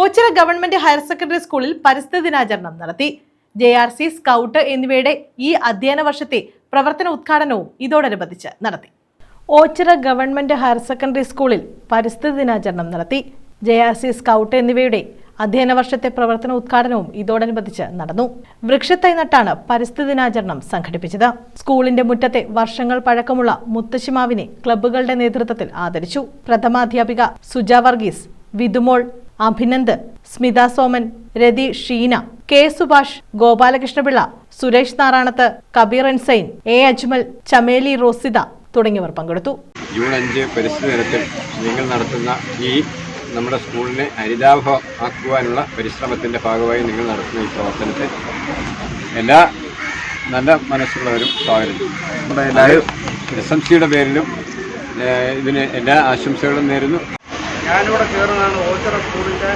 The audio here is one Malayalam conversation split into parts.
ഓച്ചിറ ഗവൺമെന്റ് ഹയർ സെക്കൻഡറി സ്കൂളിൽ പരിസ്ഥിതി ദിനാചരണം നടത്തി. ജെ ആർ സി സ്കൗട്ട് എന്നിവയുടെ ഈ അധ്യയന വർഷത്തെ പ്രവർത്തന ഉദ്ഘാടനവും ഇതോടനുബന്ധിച്ച് നടത്തി. ഓച്ചിറ ഗവൺമെന്റ് ഹയർ സെക്കൻഡറി സ്കൂളിൽ പരിസ്ഥിതി ദിനാചരണം നടത്തി. ജെ ആർ സി സ്കൗട്ട് എന്നിവയുടെ അധ്യയന വർഷത്തെ പ്രവർത്തന ഉദ്ഘാടനവും ഇതോടനുബന്ധിച്ച് നടന്നു. വൃക്ഷത്തൈ നട്ടാണ് പരിസ്ഥിതി ദിനാചരണം സംഘടിപ്പിച്ചത്. സ്കൂളിന്റെ മുറ്റത്തെ വർഷങ്ങൾ പഴക്കമുള്ള മുത്തശ്ശിമാവിനെ ക്ലബ്ബുകളുടെ നേതൃത്വത്തിൽ ആദരിച്ചു. പ്രഥമാധ്യാപിക സുജ വർഗീസ് വിതുമോൾ അഭിനന്ദ് സ്മിത സോമൻ രതി ഷീന കെ സുഭാഷ് ഗോപാലകൃഷ്ണപിള്ള സുരേഷ് നാരായണത്ത് കബീർ എൻസൈൻ എ അജ്മൽ ചമേലി റോസിത തുടങ്ങിയവർ പങ്കെടുത്തു. ജൂൺ അഞ്ച് പരിസ്ഥിതി ദിനത്തിൽ നിങ്ങൾ നടത്തുന്ന ഈ നമ്മുടെ സ്കൂളിനെ ഹരിതാഭ ആക്കുവാനുള്ള പരിശ്രമത്തിന്റെ ഭാഗമായി നിങ്ങൾ നടത്തുന്ന ഈ പ്രവർത്തനത്തെ എല്ലാ നല്ല മനസ്സുള്ളവരും സ്വാഗതം. നമ്മുടെ എല്ലാവരും എസ് എം സിയുടെ പേരിലും ഇതിന് എല്ലാ ആശംസകളും നേരുന്നു. ഞാനിവിടെ കയറുന്നതാണ് ഓച്ചിറ സ്കൂളിന്റെ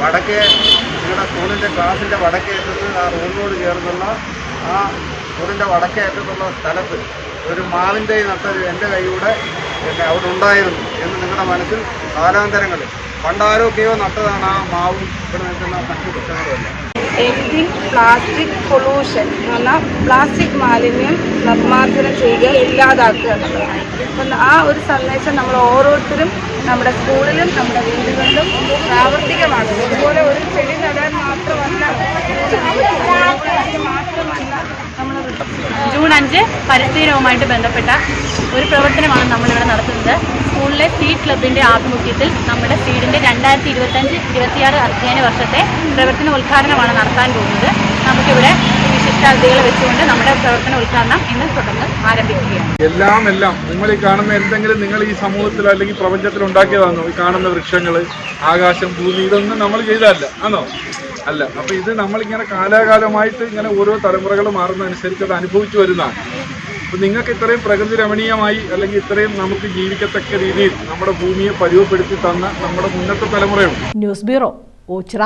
വടക്കേ നിങ്ങളുടെ സ്കൂളിന്റെ ക്ലാസിന്റെ വടക്കേ അറ്റത്ത് ആ റോഡിനോട് ചേർന്നുള്ള ആ സ്കൂളിന്റെ വടക്കേ അറ്റത്തുള്ള സ്ഥലത്ത് ഒരു മാവിന്റെ നട്ടൊരു എന്റെ കൈയൂടെ പിന്നെ അവിടെ ഉണ്ടായിരുന്നു എന്ന് നിങ്ങളുടെ മനസ്സിൽ കാലാന്തരങ്ങളിൽ പണ്ടാരൊക്കെയോ നട്ടതാണ് ആ മാവും ഇവിടെ നിൽക്കുന്ന മറ്റു വൃക്ഷങ്ങളുമല്ല എൻഡിങ് പ്ലാസ്റ്റിക് പൊള്യൂഷൻ എന്ന് പറഞ്ഞാൽ പ്ലാസ്റ്റിക് മാലിന്യം നിർമ്മാർജനം ചെയ്യുക ഇല്ലാതാക്കുക എന്നുള്ളതാണ് ആ ഒരു സന്ദേശം നമ്മൾ ഓരോരുത്തരും നമ്മുടെ സ്കൂളിലും നമ്മുടെ വീടുകളിലും പ്രാവർത്തികമാണ്. അതുപോലെ ഒരു ചെടി നടാൻ മാത്രമല്ല നമ്മൾ ജൂൺ അഞ്ച് പരിസ്ഥിതി ദിനവുമായിട്ട് ബന്ധപ്പെട്ട ഒരു പ്രവർത്തനമാണ് നമ്മളിവിടെ നടത്തുന്നത്. സ്കൂളിലെ സീഡ് ക്ലബിന്റെ ആഭിമുഖ്യത്തിൽ നമ്മുടെ സീഡിന്റെ രണ്ടായിരത്തി ഇരുപത്തഞ്ച് ഇരുപത്തിയാറ് അധ്യയന വർഷത്തെ പ്രവർത്തന ഉദ്ഘാടനമാണ് നടത്താൻ പോകുന്നത്. നമുക്കിവിടെ വിശിഷ്ടാതിഥികളെ വെച്ചുകൊണ്ട് നമ്മുടെ പ്രവർത്തന ഉദ്ഘാടനം ഇന്ന് തുടർന്ന് ആരംഭിക്കുകയാണ്. എല്ലാം എല്ലാം. നിങ്ങൾ ഈ കാണുന്ന എന്തെങ്കിലും നിങ്ങൾ ഈ സമൂഹത്തിൽ അല്ലെങ്കിൽ പ്രപഞ്ചത്തിൽ ഉണ്ടാക്കിയതാണോ? ഈ കാണുന്ന വൃക്ഷങ്ങൾ ആകാശം ഭൂമി ഇതൊന്നും നമ്മൾ ചെയ്തതല്ല. ആണോ? അല്ല. അപ്പൊ ഇത് നമ്മളിങ്ങനെ കാലാകാലമായിട്ട് ഇങ്ങനെ ഓരോ തലമുറകൾ മാറുന്നതനുസരിച്ച് അത് അനുഭവിച്ചു വരുന്നതാണ്. അപ്പൊ നിങ്ങൾക്ക് ഇത്രയും പ്രകൃതി രമണീയമായി അല്ലെങ്കിൽ ഇത്രയും നമുക്ക് ജീവിക്കത്തക്ക രീതിയിൽ നമ്മുടെ ഭൂമിയെ പരുവപ്പെടുത്തി തന്ന നമ്മുടെ മുന്നത്തെ തലമുറയുണ്ട്. News bureau Ochira